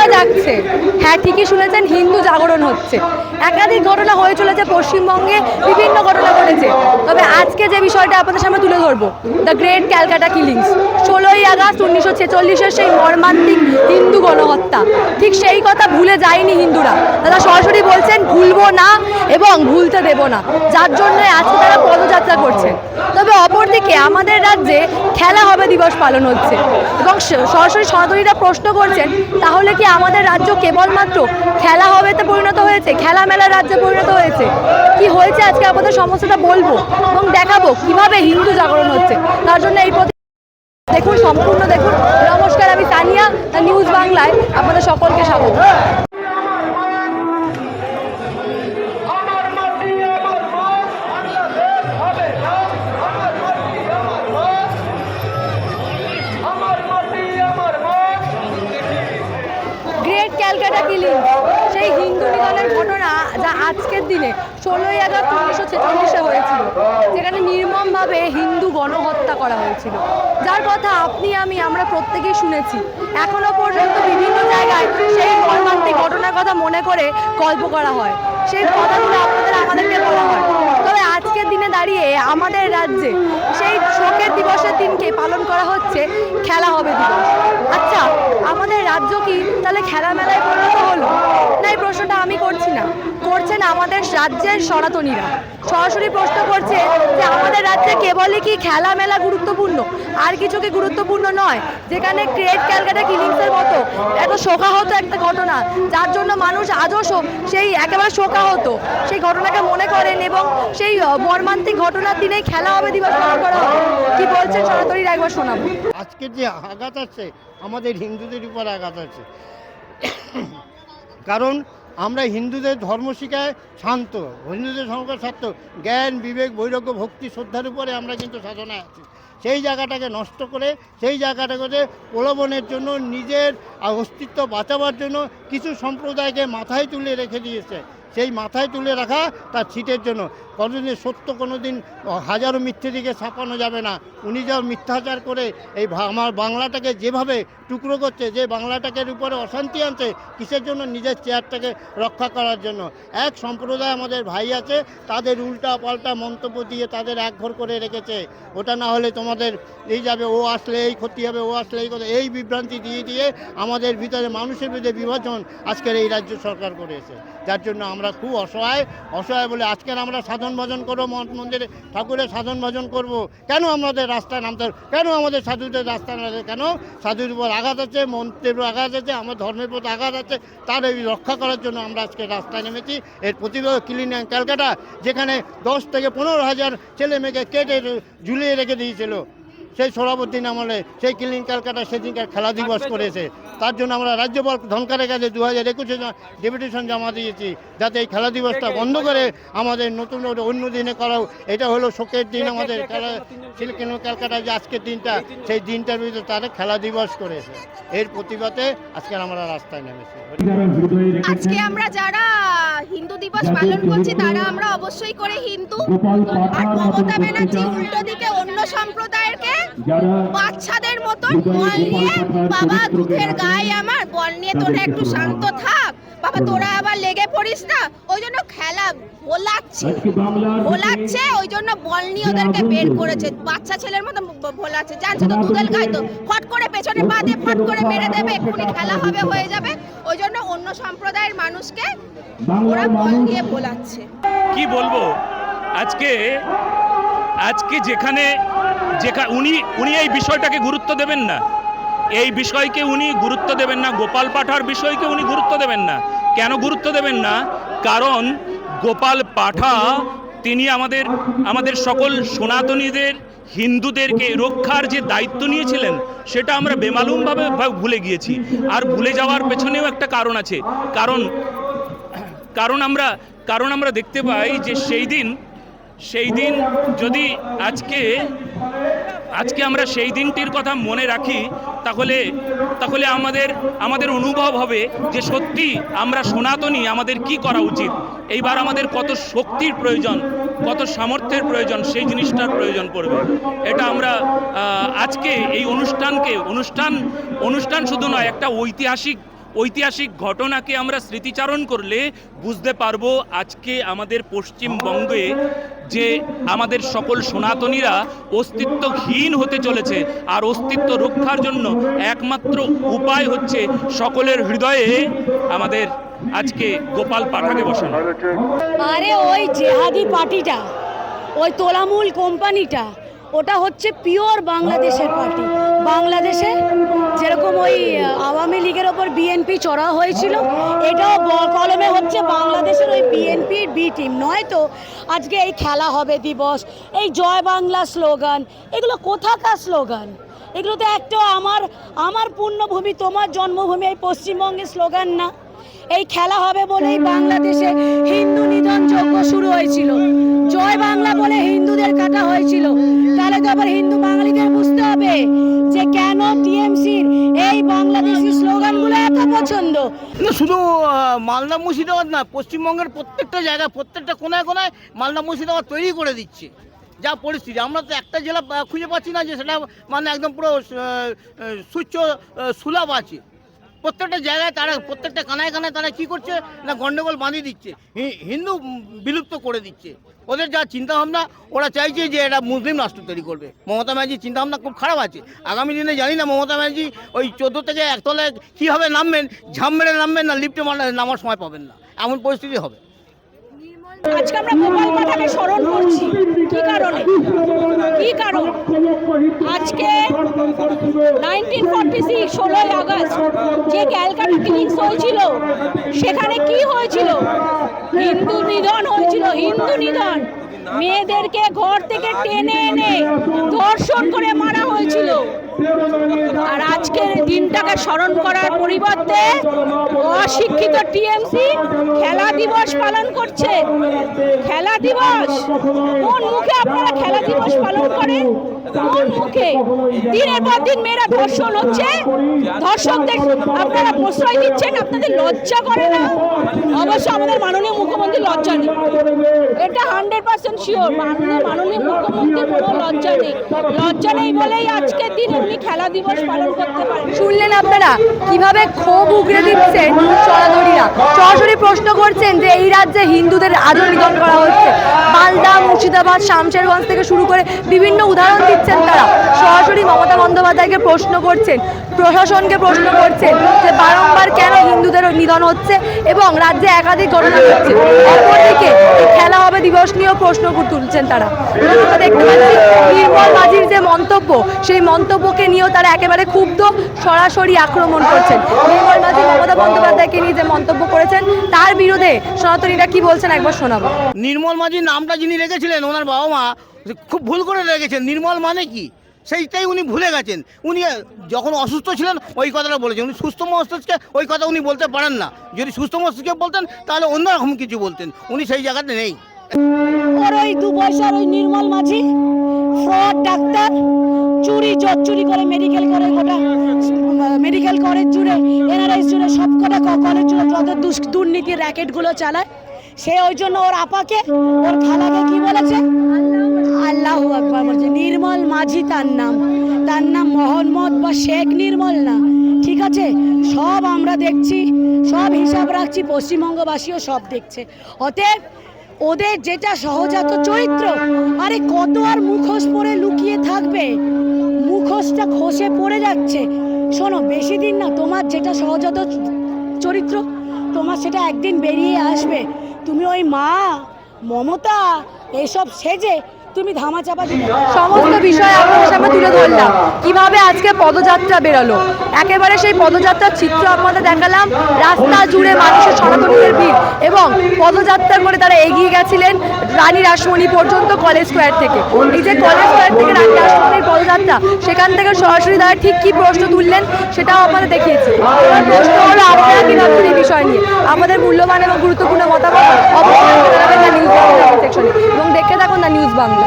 শোনা যাচ্ছে। হ্যাঁ ঠিকই শুনেছেন, হিন্দু জাগরণ হচ্ছে। একাধিক ঘটনা হয়ে চলেছে পশ্চিমবঙ্গে, বিভিন্ন ঘটনা ঘটেছে। তবে আজকে যে বিষয়টা আপনাদের সামনে তুলে ধরবো দ্য গ্রেট ক্যালকাটা কিলিংস ষোলোই আগস্ট উনিশশো ছেচল্লিশের সেই মর্মান্তিক হিন্দু গণহত্যা। ঠিক সেই কথা ভুলে যায়নি হিন্দুরা। তারা সরাসরি বলছেন, ভুলবো না এবং ভুলতে দেব না। যার জন্য আজকে তারা পদযাত্রা করছেন তবে অপরদিকে আমাদের রাজ্যে খেলা হবে দিবস পালন হচ্ছে। এবং সরাসরি সনাতনীরা প্রশ্ন করছেন, তাহলে কি আমাদের রাজ্য কেবলমাত্র খেলা হবেতে পরিণত হয়েছে, খেলা মেলার রাজ্যে পরিণত হয়েছে। কি হয়েছে আজকে আপনাদের সমস্যাটা বলব এবং দেখাবো কীভাবে হিন্দু জাগরণ হচ্ছে। তার জন্য এই দেখুন, সম্পূর্ণ দেখুন। নমস্কার, আমি তানিয়া নিউজ বাংলায়। আপনাদের সকলকে স্বাগত। আজকের দিনে ষোলোই আগস্ট উনিশশো ছেচল্লিশে হয়েছিল, যেখানে নির্মমভাবে হিন্দু গণহত্যা করা হয়েছিল। যার কথা আপনি, আমি, আমরা প্রত্যেকেই শুনেছি। এখনও পর্যন্ত বিভিন্ন জায়গায় সেই মর্মান্তিক ঘটনার কথা মনে করে গল্প করা হয়। সেই কথাগুলো আপনাদের, আমাদেরকে বলা হয়। তবে আজকের দিনে দাঁড়িয়ে আমাদের রাজ্যে সেই শোকের দিবসের দিনকে পালন করা হচ্ছে খেলা হবে দিবস। আচ্ছা আমাদের রাজ্য কি? তাহলে খেলা মেলায় পরিণত হলো না এই প্রশ্নটা আমি করছি না করছেন আমাদের রাজ্যের সনাতনীরা। সরাসরি প্রশ্ন করছে যে আমাদের রাজ্যে কেবলই কি খেলা মেলা গুরুত্বপূর্ণ? আর কিছু কি গুরুত্বপূর্ণ নয়? যেখানে গ্রেট ক্যালকাটা কিলিংসের মতো এত শোকাহত একটা ঘটনা, যার জন্য মানুষ আজও সেই একেবারে শোকাহত। সেই ঘটনাকে মনে করেন এবং সেই মর্মান্তিক ঘটনার দিনেই খেলা হবে দিবস পালন করা হবে। কি বলছেন সনাতনীরা? একবার শোনাবো। আজকের যে আঘাত আছে, আমাদের হিন্দুদের উপর আঘাত আছে। কারণ আমরা হিন্দুদের ধর্ম শিখায় শান্ত, হিন্দুদের ধর্ম শান্ত। জ্ঞান, বিবেক, বৈরাগ্য, ভক্তি, শ্রদ্ধার উপরে আমরা কিন্তু সাধনায় আছি। সেই জায়গাটাকে নষ্ট করে, সেই জায়গাটাকে প্রলোভনের জন্য, নিজের অস্তিত্ব বাঁচাবার জন্য কিছু সম্প্রদায়কে মাথায় তুলে রেখে দিয়েছে। সেই মাথায় তুলে রাখা তার ছিটের জন্য। কোনোদিন সত্য কোনো দিন হাজারো মিথ্যে দিকে ছাপানো যাবে না। উনি যা মিথ্যাচার করে এই আমার বাংলাটাকে যেভাবে টুকরো করছে, যে বাংলাটাকে উপরে অশান্তি আনছে, কিসের জন্য নিজের চেয়ারটাকে রক্ষা করার জন্য? এক সম্প্রদায় আমাদের ভাই আছে, তাদের উল্টা পাল্টা মন্তব্য দিয়ে তাদের একঘর করে রেখেছে। ওটা না হলে তোমাদের এই যাবে, ও আসলে এই ক্ষতি হবে, ও আসলে এই কথা এই বিভ্রান্তি দিয়ে দিয়ে আমাদের ভিতরে মানুষের ভিতরে বিভাজন আজকের এই রাজ্য সরকার করেছে। যার জন্য আমরা খুব অসহায় অসহায় বলে আজকের আমরা সাধন ভজন করব, মঠ মন্দিরে ঠাকুরের সাধন ভজন করব। কেন আমাদের রাস্তায় নামতে? কেন আমাদের সাধুদের রাস্তায় নামতে কেন সাধুর উপর আঘাত আছে, মন্ত্রের উপর আঘাত আছে, আমার ধর্মের প্রতি আঘাত আছে? তার এই রক্ষা করার জন্য আমরা আজকে রাস্তায় নেমেছি। এর প্রতিবাদ ক্লিন ক্যালকাটা, যেখানে দশ থেকে পনেরো হাজার ছেলে মেয়েকে কেটে ঝুলিয়ে রেখে দিয়েছিল। সেই সোহরাবুদ্দিন আমলে সেই ক্লিন ক্যালকাটা সেদিনকার খেলা দিবস করেছে। তার জন্য আমরা রাজ্যপাল ধনকারের কাছে দু হাজার একুশে ডেপুটেশন জমা দিয়েছি যাতে এই খেলা দিবসটা বন্ধ করে আমাদের নতুন অন্য দিনে করাও। এটা হলো শোকের দিন আমাদের খেলা সিলকেন ক্যালকাটা যে আজকের দিনটা সেই দিনটার ভিতরে তারা খেলা দিবস করেছে। এর প্রতিবাদে আজকে আমরা রাস্তায় নেমেছি। আজকে আমরা যারা হিন্দু দিবস পালন করছি তারা আমরা অবশ্যই করে হিন্দু আর মমতা ব্যানার্জি উল্টো দিকে বাচ্চাদের মতন বল নিয়ে বাবা দুধের গায়ে আমার বল নিয়ে তোরা একটু শান্ত থাক। বাবা তোরা আবার লেগে পড়িস না। ওই জন্য খেলা ভোলাচ্ছে। ভোলাচ্ছে ওই জন্য বল নিয়ে ওদেরকে বের করেছে। বাচ্চা ছেলের মতো ভোলাচ্ছে। জানছে তো দুধের গায়ে তো ফট করে পেছনে পা দিয়ে ফট করে মেরে দেবে এক্ষুনি খেলা হবে হয়ে যাবে। ওই জন্য অন্য সম্প্রদায়ের মানুষকে ওরা বল দিয়ে ভোলাচ্ছে। কি বলব? আজকে আজকে যেখানে যেখানে উনি উনি এই বিষয়টাকে গুরুত্ব দেবেন না। এই বিষয়কে উনি গুরুত্ব দেবেন না, গোপাল পাঠার বিষয়কে উনি গুরুত্ব দেবেন না। কেন গুরুত্ব দেবেন না? কারণ গোপাল পাঠা তিনি আমাদের আমাদের সকল সনাতনীদের, হিন্দুদেরকে রক্ষার যে দায়িত্ব নিয়েছিলেন, সেটা আমরা বেমালুমভাবে ভুলে গিয়েছি। আর ভুলে যাওয়ার পেছনেও একটা কারণ আছে। কারণ কারণ আমরা কারণ আমরা দেখতে পাই যে সেই দিন সেই দিন যদি আজকে আজকে আমরা সেই দিনটির কথা মনে রাখি, তাহলে তাহলে আমাদের আমাদের অনুভব হবে যে সত্যি আমরা সনাতনী, আমাদের কি করা উচিত? এইবার আমাদের কত শক্তির প্রয়োজন, কত সামর্থ্যের প্রয়োজন, সেই জিনিসটার প্রয়োজন পড়বে। এটা আমরা আজকে এই অনুষ্ঠানকে, অনুষ্ঠান অনুষ্ঠান শুধু নয়, একটা ঐতিহাসিক ঐতিহাসিক ঘটনাকে আমরা স্মৃতিচারণ করলে বুঝতে পারব আজকে আমাদের পশ্চিমবঙ্গে যে আমাদের সকল সনাতনীরা অস্তিত্বহীন হতে চলেছে আর অস্তিত্ব রক্ষার জন্য একমাত্র উপায় হচ্ছে সকলের হৃদয়ে আমাদের আজকে গোপাল পাঠাকে বসানো। আরে ওই জেহাদি পার্টিটা, ওই তোলামূল কোম্পানিটা, ওটা হচ্ছে পিওর বাংলাদেশের পার্টি। বাংলাদেশে যেরকম ওই আওয়ামী লীগের ওপর বিএনপি চড়া হয়েছিল, এটাও কলমে হচ্ছে বাংলাদেশের ওই বিএনপির বি টিম নয় তো, আজকে এই খেলা হবে দিবস, এই জয় বাংলা স্লোগান, এগুলো কোথাকার স্লোগান? এগুলো তো একটা আমার আমার পূর্ণভূমি, তোমার জন্মভূমি, এই পশ্চিমবঙ্গের স্লোগান না। এই খেলা হবে বলেই বাংলাদেশে হিন্দু নিধন যজ্ঞ শুরু হয়েছিল। জয় বাংলা বলে হিন্দুদের কাটা হয়েছিল। তাহলে তো আবার হিন্দু বাঙালিদের বুঝতে হবে যে কেন টিএমসির এই বাংলাদেশি স্লোগানগুলো এত পছন্দ। শুধু মালদা মুর্শিদাবাদ না, পশ্চিমবঙ্গের প্রত্যেকটা জায়গায়, প্রত্যেকটা কোনায় কোনায় মালদা মুর্শিদাবাদ তৈরি করে দিচ্ছে। যা পরিস্থিতি, আমরা তো একটা জেলা খুঁজে পাচ্ছি না যে সেটা মানে একদম পুরো সুচ্ছ সুলভ আছে। প্রত্যেকটা জায়গায় তারা, প্রত্যেকটা কানায় কানায় তারা কি করছে? না গন্ডগোল বাঁধিয়ে দিচ্ছে। হিন্দু বিলুপ্ত করে দিচ্ছে। ওদের যা চিন্তা ভাবনা ওরা চাইছে যে এটা মুসলিম রাষ্ট্র তৈরি করবে। মমতা ব্যানার্জির চিন্তা ভাবনা খুব খারাপ আছে। আগামী দিনে জানি না মমতা ব্যানার্জি ওই চোদ্দ থেকে একতলায় কীভাবে নামবেন ঝাম মেরে নামবেন না, লিফটে নামার সময় পাবেন না। এমন পরিস্থিতি হবে। আজকে আমরা গোপাল পাঠাকে স্মরণ করছি। কি কারণে? কি কারণ? আজকে নাইনটিন ফর্টি সিক্স ষোলোই আগস্ট, যে ক্যালকাটা কিলিংস হয়েছিল সেখানে কি হয়েছিল? হিন্দু নিধন হয়েছিল, হিন্দু নিধন। মেয়েদেরকে ঘর থেকে টেনে এনে ধর্ষণ করে মারা হয়েছিল। আর আজকের দিনটাকে স্মরণ করার পরিবর্তে অশিক্ষিত টিএমসি খেলা দিবস পালন করছে। খেলা দিবস। কোন মুখে আপনারা খেলা দিবস পালন করেন। কোন মুখে দিনের পর দিন মেয়েরা ধর্ষণ হচ্ছে। ধর্ষকদের আপনারা প্রশ্রয় দিচ্ছেন, আপনাদের লজ্জা করে না? অবশ্য আমাদের মাননীয় মুখ্যমন্ত্রী লজ্জা নেই। এটা হান্ড্রেড পার্সেন্ট শিওর মাননীয় কোনো লজ্জা নেই। লজ্জা নেই বলেই দিনে উনি খেলা দিবস পালন করতে পারেন। শুনলেন আপনারা? কীভাবে ক্ষোভ উগড়ে দিচ্ছেন সনাতনীরা সরাসরি প্রশ্ন করছেন যে এই রাজ্যে হিন্দুদের আজও নিধন করা হচ্ছে। মালদা, মুর্শিদাবাদ, শামশেরগঞ্জ থেকে শুরু করে বিভিন্ন উদাহরণ দিচ্ছেন তারা? সরাসরি মমতা বন্দ্যোপাধ্যায়কে প্রশ্ন করছেন, প্রশাসনকে প্রশ্ন করছেন যে বারংবার কেন হিন্দুদের নিধন হচ্ছে এবং রাজ্যে একাধিক ঘটনা ঘটছে। অপরদিকে খেলা হবে দিবস নিয়েও প্রশ্ন তুলছেন তারা। দেখতে পাচ্ছি নির্মল মাঝির যে মন্তব্য, সেই মন্তব্যকে নিয়েও তারা একেবারে ক্ষুব্ধ, সরাসরি আক্রমণ করছেন। নির্মল মাঝি, মমতা বন্দ্যোপাধ্যায়কে নিয়ে যে মন্তব্য করেছেন, তার বিরুদ্ধে সনাতনীরা কি বলছেন একবার শোনাবো। নির্মল মাঝির নামটা যিনি রেখেছিলেন, ওনার বাবা মা খুব ভুল করে রেখেছেন নির্মল মানে কি? সেইটাই উনি ভুলে গেছেন। উনি যখন অসুস্থ ছিলেন, ওই কথাটা বলেছেন। উনি সুস্থ মস্তিষ্কে ওই কথা উনি বলতে পারেন না। যদি সুস্থ মস্তিষ্কে বলতেন, তাহলে অন্যরকম কিছু বলতেন। উনি সেই জায়গাতে নেই। ওর ওই দু পয়সার ওই নির্মল মাঝি ফ্রড ডাক্তার, চুরি চুরি করে মেডিকেল করে গোটা মেডিকেল কলেজ জুড়ে এনআরএস জুড়ে জুড়ে যত দুর্নীতির র্যাকেটগুলো চালায়, সে ওই জন্য ওর আপাকে, ওর খালাকে কি বলেছে? আল্লাহ আকবার বলছে, নির্মল মাঝি তার নাম। তার নাম মোহাম্মদ বা শেখ নির্মল না। ঠিক আছে? সব আমরা দেখছি, সব হিসাব রাখছি, পশ্চিমবঙ্গবাসীও সব দেখছে। অতএব ওদের যেটা সহজাত চরিত্র, আরে কত আর মুখোশ পরে লুকিয়ে থাকবে? মুখোশটা খসে পড়ে যাচ্ছে। শোনো, বেশি দিন না, তোমার যেটা সহজাত চরিত্র, তোমার সেটা একদিন বেরিয়ে আসবে। তুমি ওই মা, মমতা, এসব সেজে তুমি ধামা চাপা সমস্ত বিষয় আপনাদের সামনে তুলে ধরলাম। কীভাবে আজকে পদযাত্রা বেরোলো? একেবারে সেই পদযাত্রার চিত্র আপনাদের দেখালাম। রাস্তা জুড়ে মানুষের সনাতনীদের ভিড় এবং পদযাত্রা করে তারা এগিয়ে গেছিলেন রানী রাসমণি পর্যন্ত কলেজ স্কোয়ার থেকে। এই যে কলেজ স্কোয়ার থেকে রানী রাসমণির পদযাত্রা। সেখান থেকে সরাসরি তারা ঠিক কি প্রশ্ন তুললেন সেটাও আপনাদের দেখিয়েছি। এবার প্রশ্ন হলো আপনারা কি ভাবছেন এই বিষয় নিয়ে? আমাদের মূল্যবান এবং গুরুত্বপূর্ণ মতামত অবশ্যই জানাবেন না নিউজ বাংলা সেকশনে এবং দেখে থাকুন না নিউজ বাংলা